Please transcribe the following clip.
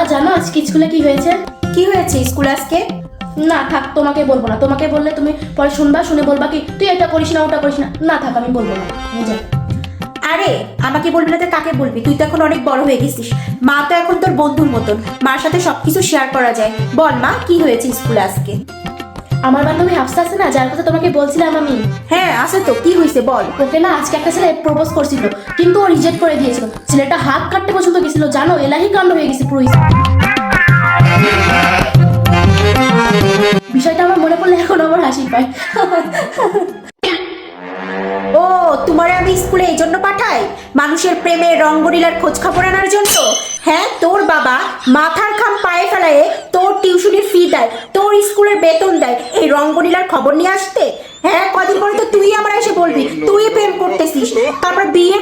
মা জানো আজকে স্কুলে কি হয়েছে? কি হয়েছে স্কুল আজকে? না থাক তোমাকে বলব না। তোমাকে বললে তুমি পরে শুনবা শুনে বলবা কি তুই এটা করিস না ওটা করিস না। না থাক আমি বলব না। যাই। আরে আমাকে বলবি না তো কাকে বলবি? তুই তো এখন অনেক বড় হয়ে গেছিস। মা তো এখন তোর বন্ধুর মতন। মার সাথে সবকিছু শেয়ার করা যায়। বল মা কি হয়েছে স্কুলে আজকে? আমার বান্ধবী হাফসা আছে না যার কথা তোমাকে বলছিলাম আমি। হ্যাঁ আছে তো কি হয়েছে বল? ওকে না আজকে একটা ছেলে প্রপোজ করছিল কিন্তু ও রিজেক্ট করে দিয়েছিল। ছেলেটা হাত কাটতে পর্যন্ত গেছিল জানো এলাহি কাণ্ড হয়ে গেছে পুরো বিষয়টা আমার মনে পড়লে এখন আমার হাসি পায়। ও তোমারে আমি স্কুলে এই জন্য পাঠাই? মানুষের প্রেমে রঙ্গলীলার খোঁজ খবর আনার জন্য? হ্যাঁ তোর বাবা মাথার খাম পায়ে ফেলায় তোর টিউশনির ফি দেয়। তোর স্কুলের বেতন দেয়। এই রঙ্গলীলার খবর নিয়ে আসতে? হ্যাঁ কদিন পরে তো তুই আমার এসে বলবি। তুই প্রেম করতেছিস। তারপর বিয়ের